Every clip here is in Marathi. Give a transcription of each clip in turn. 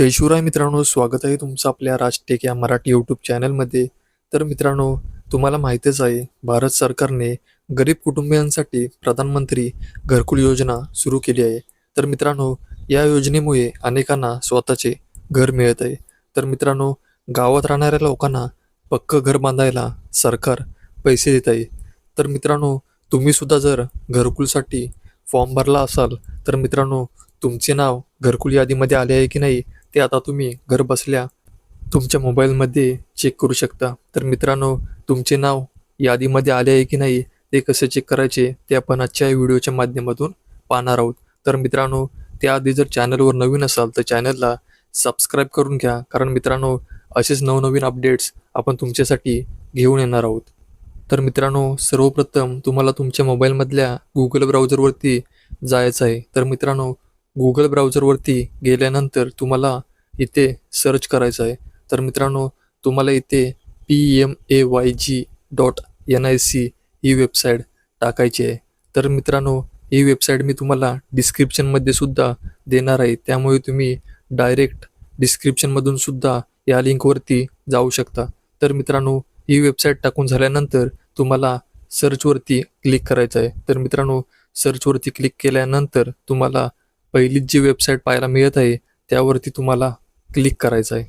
जय मित्रांनो स्वागत आहे तुमचं आपल्या राजटेक या मराठी यूट्यूब चॅनलमध्ये तर मित्रांनो तुम्हाला माहीतच आहे भारत सरकारने गरीब कुटुंबियांसाठी प्रधानमंत्री घरकुल योजना सुरू केली आहे. तर मित्रांनो या योजनेमुळे अनेकांना स्वतःचे घर मिळत आहे. तर मित्रांनो गावात राहणाऱ्या लोकांना पक्कं घर बांधायला सरकार पैसे देत आहे. तर मित्रांनो तुम्ही सुद्धा जर घरकुलसाठी फॉर्म भरला असाल तर मित्रांनो तुमचे नाव घरकुल यादीमध्ये आले आहे की नाही ते आता तुम्ही घर बसल्या तुमच्या मोबाईलमध्ये चेक करू शकता. तर मित्रांनो तुमचे नाव यादीमध्ये आले आहे की नाही ते कसे चेक करायचे ते आपण आजच्या व्हिडिओच्या माध्यमातून पाहणार आहोत. तर मित्रांनो त्याआधी जर चॅनलवर नवीन असाल तर चॅनलला सबस्क्राईब करून घ्या. कारण मित्रांनो असेच नवनवीन अपडेट्स आपण तुमच्यासाठी घेऊन येणार आहोत. तर मित्रांनो सर्वप्रथम तुम्हाला तुमच्या मोबाईलमधल्या गुगल ब्राउझरवरती जायचं आहे. तर मित्रांनो गुगल ब्राउझरवरती गेल्यानंतर तुम्हाला इथे सर्च करायचं आहे. तर मित्रांनो तुम्हाला इथे P M A Y G dot N I C he website टाकायची आहे. तर मित्रांनो ही वेबसाईट मी तुम्हाला डिस्क्रिप्शनमध्ये सुद्धा देणार आहे. त्यामुळे तुम्ही डायरेक्ट डिस्क्रिप्शनमधून सुद्धा या लिंकवरती जाऊ शकता. तर मित्रांनो ही वेबसाईट टाकून झाल्यानंतर तुम्हाला सर्चवरती क्लिक करायचं आहे. तर मित्रांनो सर्चवरती क्लिक केल्यानंतर तुम्हाला पहिलीच जी वेबसाईट पाहायला मिळत आहे त्यावरती तुम्हाला क्लिक करायचं आहे.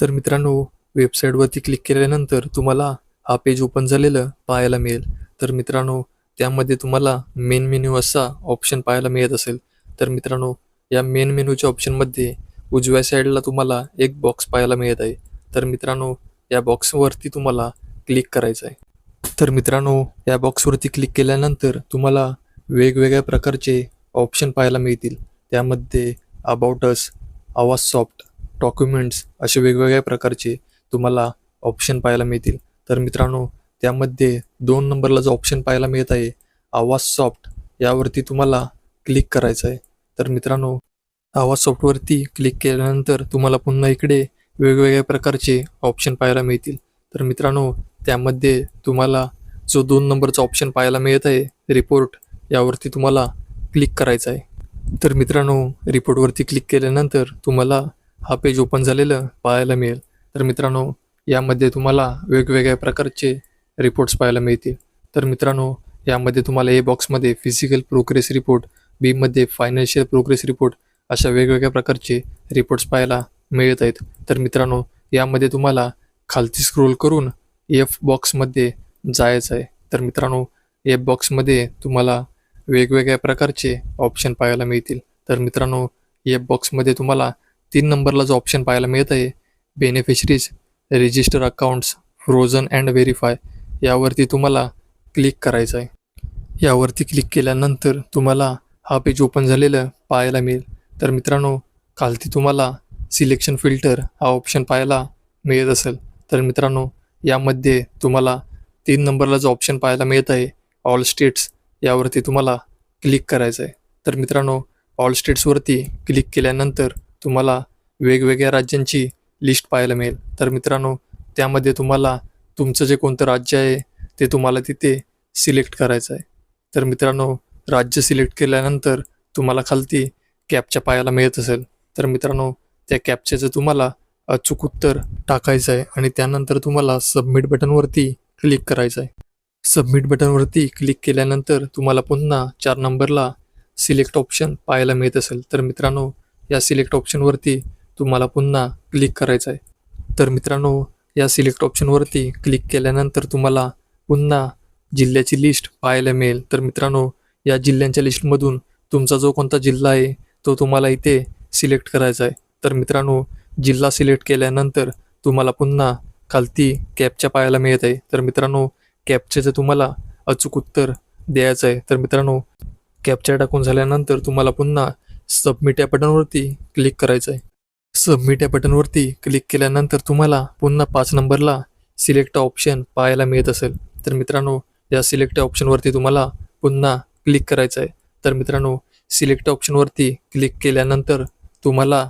तर मित्रांनो वेबसाईटवरती क्लिक केल्यानंतर तुम्हाला हा पेज ओपन झालेलं पाहायला मिळेल. तर मित्रांनो त्यामध्ये तुम्हाला मेन मेन्यू असा ऑप्शन पाहायला मिळत असेल. तर मित्रांनो या मेन मेन्यूच्या ऑप्शनमध्ये उजव्या साईडला तुम्हाला एक बॉक्स पाहायला मिळत आहे. तर मित्रांनो या बॉक्सवरती तुम्हाला क्लिक करायचं आहे. तर मित्रांनो या बॉक्सवरती क्लिक केल्यानंतर तुम्हाला वेगवेगळ्या प्रकारचे ऑप्शन पाहायला मिळतील. त्यामध्ये अबाउट अस आवाज सॉफ्ट डॉक्युमेंट्स असे वेगवेगळ्या प्रकारचे तुम्हाला ऑप्शन पाहायला मिळतील. तर मित्रांनो त्यामध्ये दोन नंबरला जो ऑप्शन पाहायला मिळत आहे आवाज सॉफ्ट यावरती तुम्हाला क्लिक करायचं आहे. तर मित्रांनो आवाज सॉफ्टवरती क्लिक केल्यानंतर तुम्हाला पुन्हा इकडे वेगवेगळ्या प्रकारचे ऑप्शन पाहायला मिळतील. तर मित्रांनो त्यामध्ये तुम्हाला जो दोन नंबरचा ऑप्शन पाहायला मिळत आहे रिपोर्ट यावरती तुम्हाला क्लिक करायचं आहे. तर मित्रांनो रिपोर्टवरती क्लिक केल्यानंतर तुम्हाला हा पेज ओपन झालेलं पाहायला मिळेल. तर मित्रांनो यामध्ये तुम्हाला वेगवेगळ्या प्रकारचे रिपोर्ट्स पाहायला मिळतील. तर मित्रांनो यामध्ये तुम्हाला ए बॉक्समध्ये फिजिकल प्रोग्रेस रिपोर्ट बीमध्ये फायनान्शियल प्रोग्रेस रिपोर्ट अशा वेगवेगळ्या प्रकारचे रिपोर्ट्स पाहायला मिळत आहेत. तर मित्रांनो यामध्ये तुम्हाला खालती स्क्रोल करून एफ बॉक्समध्ये जायचं आहे. तर मित्रांनो एफ बॉक्समध्ये तुम्हाला वेगवेगळ्या प्रकारचे ऑप्शन पाहायला मिळतील. तर मित्रांनो या बॉक्समध्ये तुम्हाला तीन नंबरला जो ऑप्शन पाहायला मिळत आहे beneficiaries register accounts frozen and verify यावरती तुम्हाला क्लिक करायचं आहे. यावरती क्लिक केल्यानंतर तुम्हाला हा पेज ओपन झालेलं पाहायला मिळेल. तर मित्रांनो खालती तुम्हाला सिलेक्शन फिल्टर हा ऑप्शन पाहायला मिळत असेल. तर मित्रांनो यामध्ये तुम्हाला तीन नंबरला जो ऑप्शन पाहायला मिळत आहे ऑल स्टेट्स यावरती तुम्हाला क्लिक करायचं आहे तर मित्रांनो ऑल स्टेट्सवरती क्लिक केल्यानंतर तुम्हाला वेगवेगळ्या राज्यांची लिस्ट पाहायला मिळेल. तर मित्रांनो त्यामध्ये तुम्हाला तुमचं जे कोणतं राज्य आहे ते तुम्हाला तिथे सिलेक्ट करायचं आहे. तर मित्रांनो राज्य सिलेक्ट केल्यानंतर तुम्हाला खालती कॅपच्या पाहायला मिळत असेल. तर मित्रांनो त्या कॅपच्याचं तुम्हाला अचूक उत्तर टाकायचं आहे आणि त्यानंतर तुम्हाला सबमिट बटनवरती क्लिक करायचं आहे. सबमिट बटनवरती क्लिक केल्यानंतर तुम्हाला पुन्हा चार नंबरला सिलेक्ट ऑप्शन पाहायला मिळत असेल. तर मित्रांनो या सिलेक्ट ऑप्शनवरती तुम्हाला पुन्हा क्लिक करायचं आहे. तर मित्रांनो या सिलेक्ट ऑप्शनवरती क्लिक केल्यानंतर तुम्हाला पुन्हा जिल्ह्याची लिस्ट पाहायला मिळेल. तर मित्रांनो या जिल्ह्यांच्या लिस्टमधून तुमचा जो कोणता जिल्हा आहे तो तुम्हाला इथे सिलेक्ट करायचा आहे. तर मित्रांनो जिल्हा सिलेक्ट केल्यानंतर तुम्हाला पुन्हा खालती कॅपच्या पाहायला मिळत आहे. तर मित्रांनो कॅपच्याचं तुम्हाला अचूक उत्तर द्यायचं आहे. तर मित्रांनो कॅप्चर टाकून झाल्यानंतर तुम्हाला पुन्हा सबमिट या बटनवरती क्लिक करायचं आहे. सबमिट या बटनवरती क्लिक केल्यानंतर तुम्हाला पुन्हा पाच नंबरला सिलेक्ट ऑप्शन पाहायला मिळत असेल. तर मित्रांनो या सिलेक्ट ऑप्शनवरती तुम्हाला पुन्हा क्लिक करायचं आहे. तर मित्रांनो सिलेक्ट ऑप्शनवरती क्लिक केल्यानंतर तुम्हाला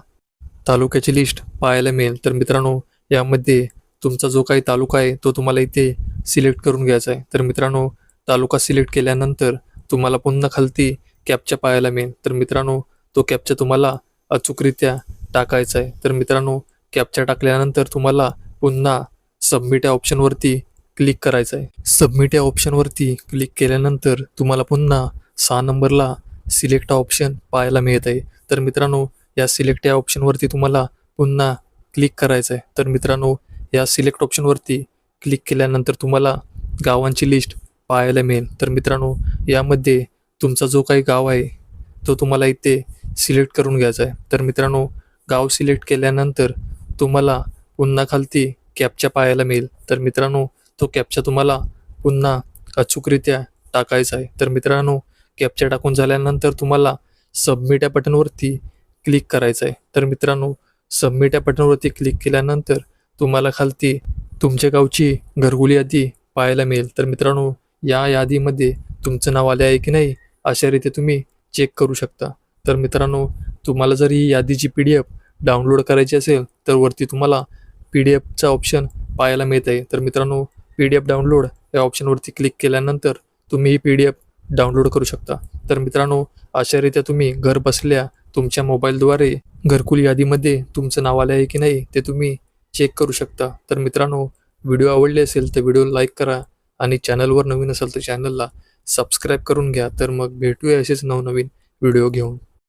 तालुक्याची लिस्ट पाहायला मिळेल. तर मित्रांनो यामध्ये तुमचा जो काही तालुका आहे तो तुम्हाला इथे सिलेक्ट करून घ्यायचा आहे. तर मित्रांनो तालुका सिलेक्ट केल्यानंतर तुम्हाला पुन्हा खालती कॅपच्या पाहायला मिळेल. तर मित्रांनो तो कॅपच्या तुम्हाला अचूकरित्या टाकायचा आहे. तर मित्रांनो कॅप्चा टाकल्यानंतर तुम्हाला पुन्हा सबमिट या ऑप्शनवरती क्लिक करायचं आहे. सबमिट या ऑप्शनवरती क्लिक केल्यानंतर तुम्हाला पुन्हा सहा नंबरला सिलेक्ट हा ऑप्शन पाहायला मिळत आहे. तर मित्रांनो या सिलेक्ट या ऑप्शनवरती तुम्हाला पुन्हा क्लिक करायचं आहे. तर मित्रांनो या सिलेक्ट ऑप्शनवरती क्लिक केल्यानंतर तुम्हाला गावांची लिस्ट पाहायला मिळेल. तर मित्रांनो यामध्ये तुमचा जो काही गाव आहे तो तुम्हाला इथे सिलेक्ट करून घ्यायचा आहे. तर मित्रांनो गाव सिलेक्ट केल्यानंतर तुम्हाला पुन्हा खालती कॅपचा पाहायला मिळेल. तर मित्रांनो तो कॅपचा तुम्हाला पुन्हा अचूकरित्या टाकायचा आहे. तर मित्रांनो कॅपचा टाकून झाल्यानंतर तुम्हाला सबमिट या बटनवरती क्लिक करायचं आहे. तर मित्रांनो सबमिट या बटनवरती क्लिक केल्यानंतर तुम्हाला खालती तुमच्या गावची घरगुली यादी पाहायला मिळेल. तर मित्रांनो या यादीमध्ये तुमचं नाव आले आहे की नाही अशा रीती तुम्ही चेक करू शकता. तर मित्रांनो तुम्हाला जर ही यादीची पी डी एफ डाउनलोड करायची असेल तर वरती तुम्हाला पी डी एफचा ऑप्शन पाहायला मिळत आहे. तर मित्रांनो पी डी एफ डाउनलोड या ऑप्शनवरती क्लिक केल्यानंतर तुम्ही ही पी डी एफ डाउनलोड करू शकता. तर मित्रांनो अशारित्या तुम्ही घर बसल्या तुमच्या मोबाईलद्वारे घरकुल यादीमध्ये तुमचं नाव आलं आहे की नाही ते तुम्ही चेक करू शकता. तर मित्रांनो व्हिडिओ आवडले असेल तर व्हिडिओ लाईक करा आणि चॅनलवर नवीन असेल तर चॅनलला सबस्क्राईब करून घ्या. तर मग भेटूया असेच नवनवीन व्हिडिओ घेऊन.